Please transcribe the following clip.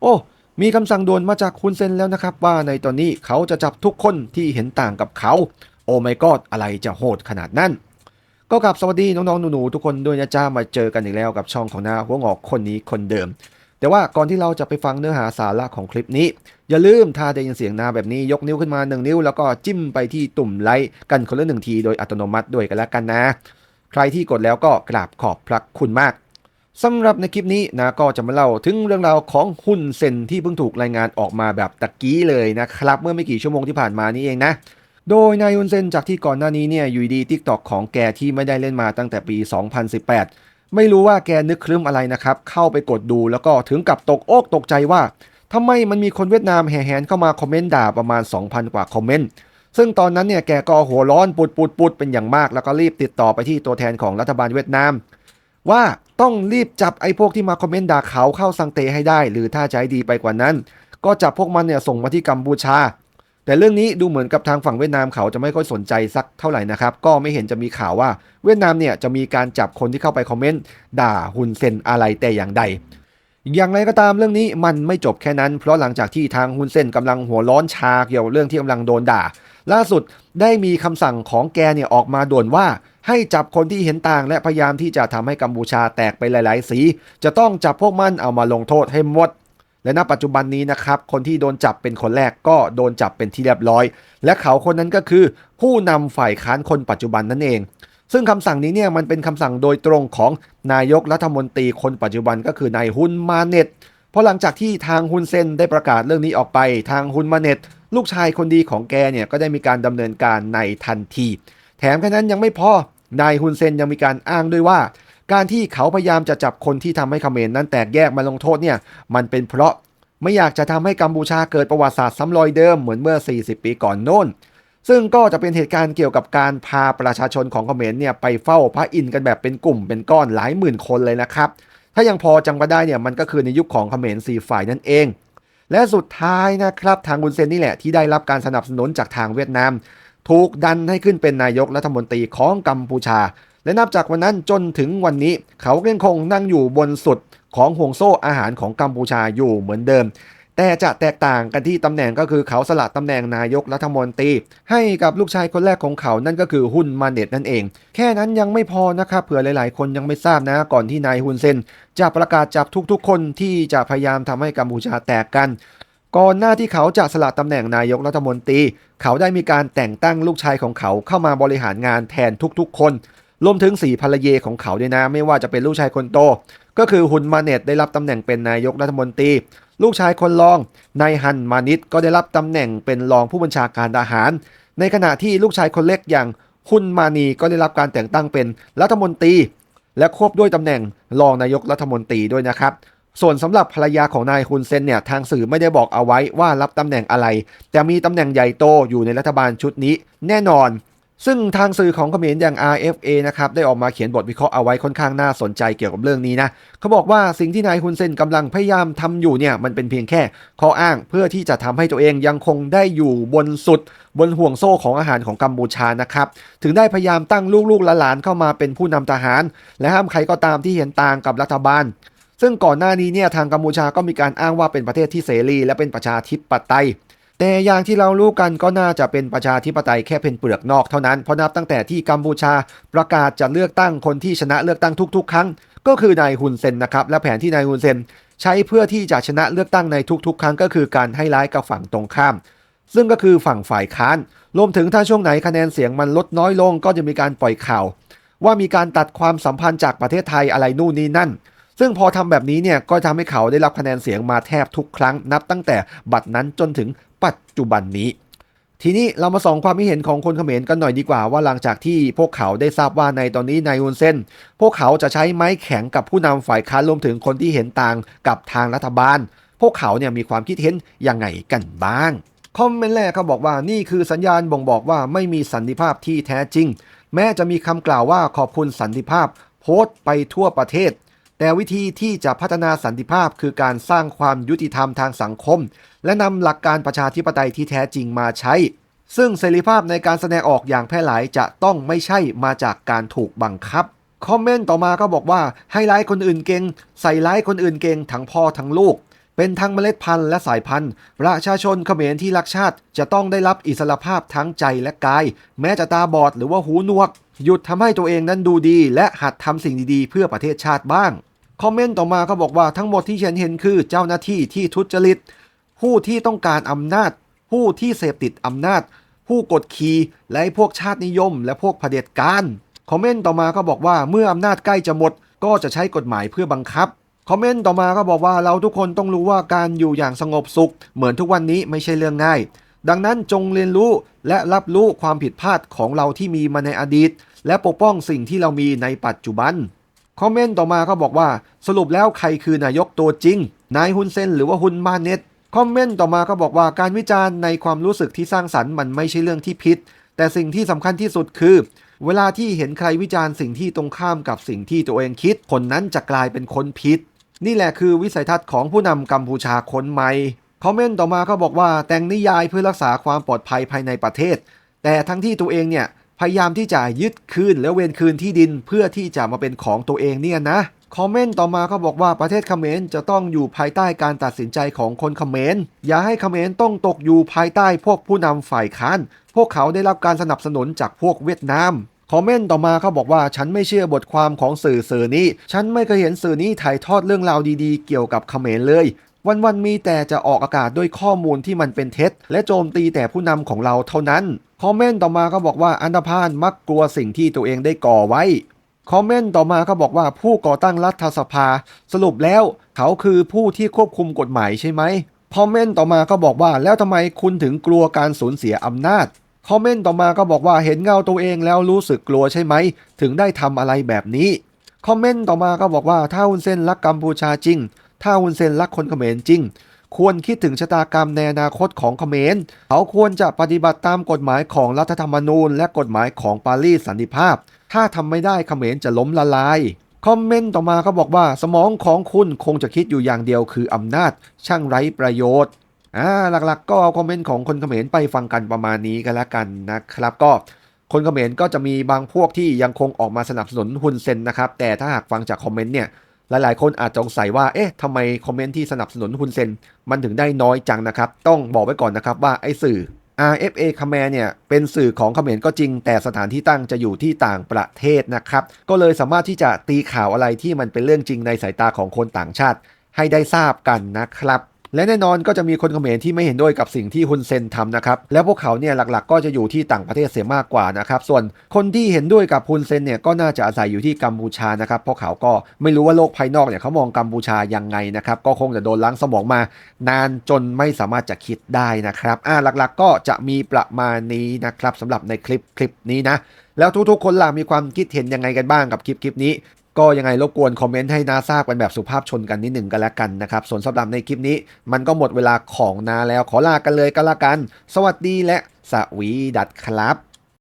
โอ้มีคำสั่งด่วนมาจากคุณเซนแล้วนะครับ ว่าในตอนนี้เขาจะจับทุกคนที่เห็นต่างกับเขา โอ้ไม่กอดอะไรจะโหดขนาดนั้น ก็กลับสวัสดีน้องๆหนูๆทุกคนด้วยนะจ้ามาเจอกันอีกแล้วกับช่องของหน้าหัวงอกคนนี้คนเดิม แต่ว่าก่อนที่เราจะไปฟังเนื้อหาสาระของคลิปนี้ อย่าลืมถ้าได้ยินเสียงนาแบบนี้ยกนิ้วขึ้นมาหนึ่งนิ้ว แล้วก็จิ้มไปที่ตุ่มไลค์กันคนละหนึ่งทีโดยอัตโนมัติด้วยกันแล้วกันนะ ใครที่กดแล้วก็กราบขอบพระคุณมาก สำหรับในคลิปนี้นะก็จะมาเล่าถึงเรื่องราวของหุ้นเซนที่เพิ่งถูกรายงานออกมาแบบตะกี้เลยนะครับ เมื่อไม่กี่ชั่วโมงที่ผ่านมานี้เองนะ โดยนายฮุนเซนจากที่ก่อนหน้านี้เนี่ยอยู่ดีทิกตอกของแกที่ไม่ได้เล่นมาตั้งแต่ปี 2018 ไม่รู้ว่าแกนึกครึ้มอะไรนะครับ เข้าไปกดดูแล้วก็ถึงกับตกอกตกใจว่าทำไมมันมีคนเวียดนามแห่แหนเข้ามาคอมเมนต์ด่าประมาณ 2,000 กว่าคอมเมนต์ซึ่งตอนนั้นเนี่ยแกก็หัวร้อนปุดปุดปุดเป็นอย่างมาก แล้วก็รีบติดต่อไปที่ตัวแทนของรัฐบาลเวียดนาม ว่าต้องรีบจับไอ้พวกที่มาคอมเมนต์ด่าเขาเข้าสังเตให้ได้ หรือถ้าใจดีไปกว่านั้น ก็จับพวกมันเนี่ยส่งมาที่กัมพูชา แต่เรื่องนี้ดูเหมือนกับทางฝั่งเวียดนามเขาจะไม่ค่อยสนใจสักเท่าไหร่นะครับ ก็ไม่เห็นจะมีข่าวว่าเวียดนามเนี่ยจะมีการจับคนที่เข้าไปคอมเมนต์ด่าฮุนเซนอะไรแต่อย่างใดอย่างไรก็ตามเรื่องนี้มันไม่จบแค่นั้น เพราะหลังจากที่ทางฮุนเซนกำลังหัวร้อนชาเกี่ยวเรื่องที่กำลังโดนด่า ล่าสุดได้มีคำสั่งของแกเนี่ยออกมาด่วนว่า ให้จับคนที่เห็นต่างและพยายามที่จะทำให้กัมพูชาแตกไปหลาย ๆ สี จะต้องจับพวกมันเอามาลงโทษให้หมด และณปัจจุบันนี้นะครับ คนที่โดนจับเป็นคนแรกก็โดนจับเป็นที่เรียบร้อย และเขาคนนั้นก็คือ ผู้นำฝ่ายค้านคนปัจจุบันนั่นเอง ซึ่งคำสั่งนี้เนี่ยมันเป็นคำสั่งโดยตรงของนายกรัฐมนตรีคนปัจจุบันก็คือนายฮุนมาเน็ตเพราะหลังจากที่ทางฮุนเซนได้ประกาศเรื่องนี้ออกไป ทางฮุนมาเน็ต ลูกชายคนดีของแกเนี่ยก็ได้มีการดำเนินการในทันที แถมแค่นั้นยังไม่พอนายฮุนเซนยังมีการอ้างด้วยว่า การที่เขาพยายามจะจับคนที่ทำให้เขมรนั้นแตกแยกมาลงโทษเนี่ยมันเป็นเพราะไม่อยากจะทำให้กัมพูชาเกิดประวัติศาสตร์ซ้ำรอยเดิมเหมือนเมื่อ 40 ปีก่อนโน้น ซึ่งก็จะเป็นเหตุการณ์เกี่ยวกับการพาประชาชนของเขมรเนี่ยไปเฝ้าพระอินทร์กันแบบเป็นกลุ่มเป็นก้อนหลายหมื่นคนเลยนะครับ ถ้ายังพอจำกันได้เนี่ยมันก็คือในยุคของเขมรสี่ฝ่ายนั่นเอง และสุดท้ายนะครับทางบุนเซนนี่แหละที่ได้รับการสนับสนุนจากทางเวียดนาม ถูกดันให้ขึ้นเป็นนายกรัฐมนตรีของกัมพูชา และนับจากวันนั้นจนถึงวันนี้ เขายังคงนั่งอยู่บนสุดของห่วงโซ่อาหารของกัมพูชาอยู่เหมือนเดิม แต่จะแตกต่างกันที่ตำแหน่งก็คือเขาสละตำแหน่งนายกรัฐมนตรี ให้กับลูกชายคนแรกของเขานั่นก็คือฮุนมาเน็ตนั่นเอง แค่นั้นยังไม่พอนะครับเผื่อหลาย ๆ คนยังไม่ทราบนะก่อนที่นายฮุนเซนจะประกาศจับทุกๆ คนที่จะพยายามทำให้กัมพูชาแตกกัน ก่อนหน้าที่เขาจะสละตำแหน่งนายกรัฐมนตรี เขาได้มีการแต่งตั้งลูกชายของเขาเข้ามาบริหารงานแทนทุกๆ คนรวมถึงสี่ภรรยาของเขาด้วยนะ ไม่ว่าจะเป็นลูกชายคนโต ก็คือฮุนมาเนตได้รับตำแหน่งเป็นนายกรัฐมนตรี ลูกชายคนรองนายฮันมานิตก็ได้รับตำแหน่งเป็นรองผู้บัญชาการทหาร ในขณะที่ลูกชายคนเล็กอย่างฮุนมานีก็ได้รับการแต่งตั้งเป็นรัฐมนตรี และควบด้วยตำแหน่งรองนายกรัฐมนตรีด้วยนะครับ ส่วนสำหรับภรรยาของนายฮุนเซนเนี่ยทางสื่อไม่ได้บอกเอาไว้ว่ารับตำแหน่งอะไร แต่มีตำแหน่งใหญ่โตอยู่ในรัฐบาลชุดนี้แน่นอน ซึ่งทางสื่อของเขมรอย่าง RFA นะครับได้ออกมาเขียนบทวิเคราะห์เอาไว้ค่อนข้างน่าสนใจเกี่ยวกับเรื่องนี้นะเขาบอกว่าสิ่งที่นายฮุนเซนกำลังพยายามทำอยู่เนี่ยมันเป็นเพียงแค่ข้ออ้างเพื่อที่จะทำให้ตัวเองยังคงได้อยู่บนสุดบนห่วงโซ่ของอาหารของกัมพูชานะครับ ถึงได้พยายามตั้งลูกๆหลานเข้ามาเป็นผู้นำทหาร และห้ามใครก็ตามที่เห็นต่างกับรัฐบาล ซึ่งก่อนหน้านี้เนี่ยทางกัมพูชาก็มีการอ้างว่าเป็นประเทศที่เสรี และเป็นประชาธิปไตย แต่อย่างที่เรารู้กันก็น่าจะเป็นประชาธิปไตยแค่เป็นเปลือกนอกเท่านั้น เพราะนับตั้งแต่ที่กัมพูชาประกาศจะเลือกตั้งคนที่ชนะเลือกตั้งทุก ๆ ครั้ง ก็คือนายฮุนเซนนะครับ และแผนที่นายฮุนเซนใช้เพื่อที่จะชนะเลือกตั้งในทุก ๆ ครั้งก็คือการให้ร้ายกับฝั่งตรงข้าม ซึ่งก็คือฝั่งฝ่ายค้าน รวมถึงถ้าช่วงไหนคะแนนเสียงมันลดน้อยลงก็จะมีการปล่อยข่าว ว่ามีการตัดความสัมพันธ์จากประเทศไทยอะไรนู่นนี่นั่น ซึ่งพอทำแบบนี้เนี่ยก็ทำให้เขาได้รับคะแนนเสียงมาแทบทุกครั้งนับตั้งแต่บัตรนั้นจนถึงปัจจุบันนี้ทีนี้เรามาส่องความคิดเห็นของคนเขมรกันหน่อยดีกว่าว่าหลังจากที่พวกเขาได้ทราบว่าในตอนนี้นายฮุนเซนพวกเขาจะใช้ไม้แข็งกับผู้นำฝ่ายค้านรวมถึงคนที่เห็นต่างกับทางรัฐบาล พวกเขาเนี่ยมีความคิดเห็นยังไงกันบ้าง คอมเมนต์แรกเขาบอกว่านี่คือสัญญาณบ่งบอกว่าไม่มีสันติภาพที่แท้จริง แม้จะมีคำกล่าวว่าขอบคุณสันติภาพ โพสต์ไปทั่วประเทศ แต่วิธีที่จะพัฒนาสันติภาพคือการสร้างความยุติธรรมทางสังคม และนำหลักการประชาธิปไตยที่แท้จริงมาใช้ ซึ่งเสรีภาพในการแสดงออกอย่างแพร่หลายจะต้องไม่ใช่มาจากการถูกบังคับ คอมเมนต์ต่อมาก็บอกว่าให้ร้ายคนอื่นเก่งใส่ร้ายคนอื่นเก่งทั้งพ่อทั้งลูก เป็นทั้งเมล็ดพันธุ์และสายพันธุ์ ประชาชนเขมรที่รักชาติ จะต้องได้รับอิสรภาพทั้งใจและกาย แม้จะตาบอดหรือว่าหูหนวก หยุดทำให้ตัวเองนั้นดูดี และหัดทำสิ่งดีๆ เพื่อประเทศชาติบ้าง คอมเมนต์ต่อมาเขาบอกว่าทั้งหมดที่ฉันเห็นคือเจ้าหน้าที่ที่ทุจริต ผู้ที่ต้องการอำนาจ ผู้ที่เสพติดอำนาจ ผู้กดขี่และพวกชาตินิยม และพวกเผด็จการคอมเมนต์ต่อมาก็บอกว่าเมื่ออำนาจใกล้จะหมด ก็จะใช้กฎหมายเพื่อบังคับคอมเมนต์ต่อมาก็บอกว่าเราทุกคนต้องรู้ว่าการอยู่อย่างสงบสุข เหมือนทุกวันนี้ไม่ใช่เรื่องง่าย ดังนั้นจงเรียนรู้และรับรู้ความผิดพลาดของเราที่มีมาในอดีต และปกป้องสิ่งที่เรามีในปัจจุบัน คอมเมนต์ต่อมาก็บอกว่าสรุปแล้วใครคือนายกตัวจริง นายฮุนเซนหรือว่าฮุนมาเน็ตคอมเมนต์ต่อมาก็บอกว่าการวิจารณ์ในความรู้สึกที่สร้างสรรค์มันไม่ใช่เรื่องที่ผิด แต่สิ่งที่สำคัญที่สุดคือ เวลาที่เห็นใครวิจารณ์สิ่งที่ตรงข้ามกับสิ่งที่ตัวเองคิด คนนั้นจะกลายเป็นคนผิด นี่แหละคือวิสัยทัศน์ของผู้นำกัมพูชาคนใหม่คอมเมนต์ต่อมาก็บอกว่าแต่งนิยายเพื่อรักษาความปลอดภัยภายในประเทศ แต่ทั้งที่ตัวเองเนี่ย พยายามที่จะยึดคืนและเวนคืนที่ดินเพื่อที่จะมาเป็นของตัวเองเนี่ยนะคอมเมนต์ต่อมาก็บอกว่าประเทศเขมรจะต้องอยู่ภายใต้การตัดสินใจของคนเขมร อย่าให้เขมรต้องตกอยู่ภายใต้พวกผู้นำฝ่ายค้าน พวกเขาได้รับการสนับสนุนจากพวกเวียดนามคอมเมนต์ต่อมาเขาบอกว่าฉันไม่เชื่อบทความของสื่อสื่อนี้ ฉันไม่เคยเห็นสื่อนี้ถ่ายทอดเรื่องราวดีๆ เกี่ยวกับเขมรเลย วันๆมีแต่จะออกอากาศด้วยข้อมูลที่มันเป็นเท็จ และโจมตีแต่ผู้นำของเราเท่านั้น คอมเมนต์ต่อมาก็บอกว่าอันธพาลมักกลัวสิ่งที่ตัวเองได้ก่อไว้ คอมเมนต์ต่อมาก็บอกว่าผู้ก่อตั้งรัฐสภา สรุปแล้วเขาคือผู้ที่ควบคุมกฎหมายใช่ไหมคอมเมนต์ต่อมาก็บอกว่าแล้วทำไมคุณถึงกลัวการสูญเสียอำนาจคอมเมนต์ต่อมาก็บอกว่าเห็นเงาตัวเองแล้วรู้สึกกลัวใช่ไหม ถึงได้ทำอะไรแบบนี้ คอมเมนต์ต่อมาก็บอกว่าถ้าฮุนเซนรักกัมพูชาจริง ถ้าฮุนเซนรักคนเขมรจริง ควรคิดถึงชะตากรรมในอนาคตของเขมร เขาควรจะปฏิบัติตามกฎหมายของรัฐธรรมนูญ และกฎหมายของปารีสสันติภาพ ถ้าทำไม่ได้เขมรจะล้มละลายคอมเมนต์ต่อมาเขาบอกว่าสมองของคุณคงจะคิดอยู่อย่างเดียวคืออำนาจ ช่างไร้ประโยชน์อ่าหลักๆ ก็เอาคอมเมนต์ของคนเขมรไปฟังกันประมาณนี้กันแล้วกันนะครับ ก็คนเขมรก็จะมีบางพวกที่ยังคงออกมาสนับสนุนฮุนเซนนะครับ แต่ถ้าหากฟังจากคอมเมนต์เนี่ย หลายๆ คนอาจสงสัยว่า เอ๊ะทำไมคอมเมนต์ที่สนับสนุนฮุนเซน มันถึงได้น้อยจังนะครับ ต้องบอกไว้ก่อนนะครับว่าไอ้สื่อ RFA คแมเนี่ยเป็นสื่อของเขมรก็จริง แต่สถานที่ตั้งจะอยู่ที่ต่างประเทศนะครับ ก็เลยสามารถที่จะตีข่าวอะไรที่มันเป็นเรื่องจริงในสายตาของคนต่างชาติ ให้ได้ทราบกันนะครับ และแน่นอนก็จะมีคนเขมรที่ไม่เห็นด้วยกับสิ่งที่ฮุนเซนทำนะครับ แล้วพวกเขาเนี่ยหลักๆ ก็จะอยู่ที่ต่างประเทศเสียมากกว่านะครับ ส่วนคนที่เห็นด้วยกับฮุนเซนเนี่ยก็น่าจะอาศัยอยู่ที่กัมพูชานะครับเพราะเขาก็ไม่รู้ว่าโลกภายนอกเนี่ยเขามองกัมพูชายังไงนะครับ ก็คงจะโดนล้างสมองมา นานจนไม่สามารถจะคิดได้นะครับ อ่าหลักๆ ก็จะมีประมาณนี้นะครับสำหรับในคลิปคลิปนี้นะแล้วทุกๆ คนล่ะมีความคิดเห็นยังไงกันบ้างกับคลิปคลิปนี้ ก็ยังไงรบกวนคอมเมนต์ให้นาทราบกันแบบสุภาพชนกันนิดหนึ่งกันแล้วกันนะครับ ส่วนสำหรับในคลิปนี้ มันก็หมดเวลาของนาแล้วขอลากันเลยก็แล้วกัน สวัสดีและสวีดัดครับ